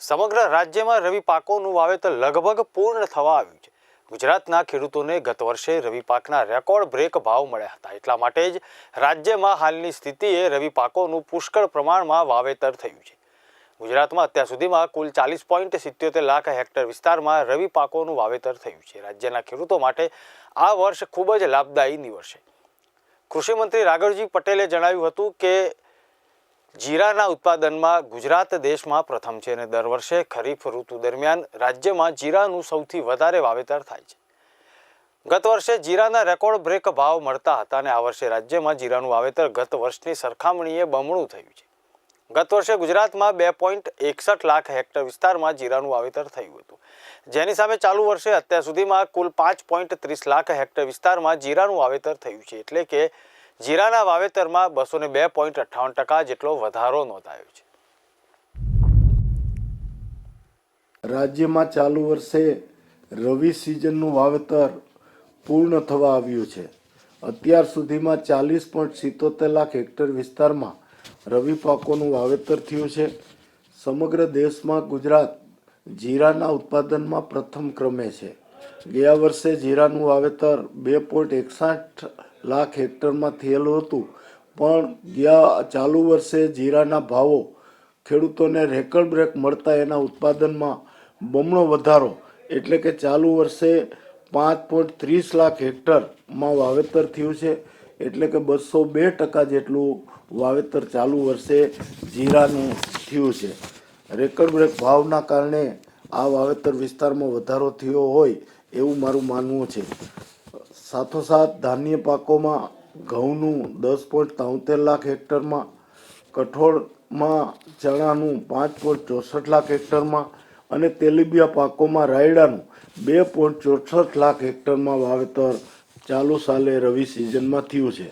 સમગ્ર રાજ્યમાં રવિ પાકોનું વાવેતર લગભગ પૂર્ણ થવા આવ્યું છે. ગુજરાતના ખેડૂતોને ગત વર્ષે રવિ પાકના રેકોર્ડ બ્રેક ભાવ મળ્યા હતા. એટલા માટે જ રાજ્યમાં હાલની સ્થિતિએ રવિ પાકોનું પુષ્કળ પ્રમાણમાં વાવેતર થયું છે. ગુજરાતમાં અત્યાર સુધીમાં કુલ ચાલીસ પોઈન્ટ સિત્યોતેર લાખ હેક્ટર વિસ્તારમાં રવિ પાકોનું વાવેતર થયું છે. રાજ્યના ખેડૂતો માટે આ વર્ષ ખૂબ જ લાભદાયી નીવડશે. કૃષિમંત્રી રાઘવજી પટેલે જણાવ્યું હતું કે જીરાના ઉત્પાદનમાં ગુજરાત દેશમાં પ્રથમ છે અને દર વર્ષે ખરીફ ઋતુ દરમિયાન રાજ્યમાં જીરાનું સૌથી વધારે વાવેતર થાય છે. ગત વર્ષે જીરાના રેકોર્ડ બ્રેક ભાવ મળતા હતા અને આ વર્ષે રાજ્યમાં જીરાનું વાવેતર ગત વર્ષની સરખામણીએ બમણું થયું છે. ગત વર્ષે ગુજરાતમાં બે પોઈન્ટ એકસઠ લાખ હેક્ટર વિસ્તારમાં જીરાનું વાવેતર થયું હતું. જેની સામે ચાલુ વર્ષે અત્યાર સુધીમાં કુલ પાંચ પોઈન્ટ ત્રીસ લાખ હેક્ટર વિસ્તારમાં જીરાનું વાવેતર થયું છે. એટલે કે જીરાના વાવેતરમાં બસો ને બે પોઈન્ટ અઠ્ઠાવન ટકા જેટલો વધારો નોંધાયો છે. રાજ્યમાં ચાલુ વર્ષે રવિ સિઝનનું વાવેતર પૂર્ણ થવા આવ્યું છે. અત્યાર સુધીમાં ચાલીસ પોઈન્ટ સિત્તોતેર લાખ હેક્ટર વિસ્તારમાં રવિ પાકોનું વાવેતર થયું છે. સમગ્ર દેશમાં ગુજરાત જીરાના ઉત્પાદનમાં પ્રથમ ક્રમે છે. ગયા વર્ષે જીરાનું વાવેતર બે પોઈન્ટ એકસઠ લાખ હેક્ટરમાં થયેલું હતું. પણ ગયા ચાલુ વર્ષે જીરાના ભાવો ખેડૂતોને રેકર્ડ બ્રેક મળતા એના ઉત્પાદનમાં બમણો વધારો. એટલે કે ચાલુ વર્ષે પાંચ પોઈન્ટ ત્રીસ લાખ હેક્ટરમાં વાવેતર થયું છે. એટલે કે બસો બે ટકા જેટલું વાવેતર ચાલુ વર્ષે જીરાનું થયું છે. રેકર્ડ બ્રેક ભાવના કારણે આ વાવેતર વિસ્તારમાં વધારો થયો હોય એવું મારું માનવું છે. સાથોસાથ ધાન્ય પાકોમાં ઘઉંનું દસ પોઈન્ટ તોતેર લાખ હેક્ટરમાં, કઠોળમાં ચણાનું પાંચ પોઈન્ટ ચોસઠ લાખ હેક્ટરમાં અને તેલીબિયા પાકોમાં રાયડાનું બે પોઈન્ટ ચોસઠ લાખ હેક્ટરમાં વાવેતર ચાલુ સાલે રવિ સિઝનમાં થયું છે.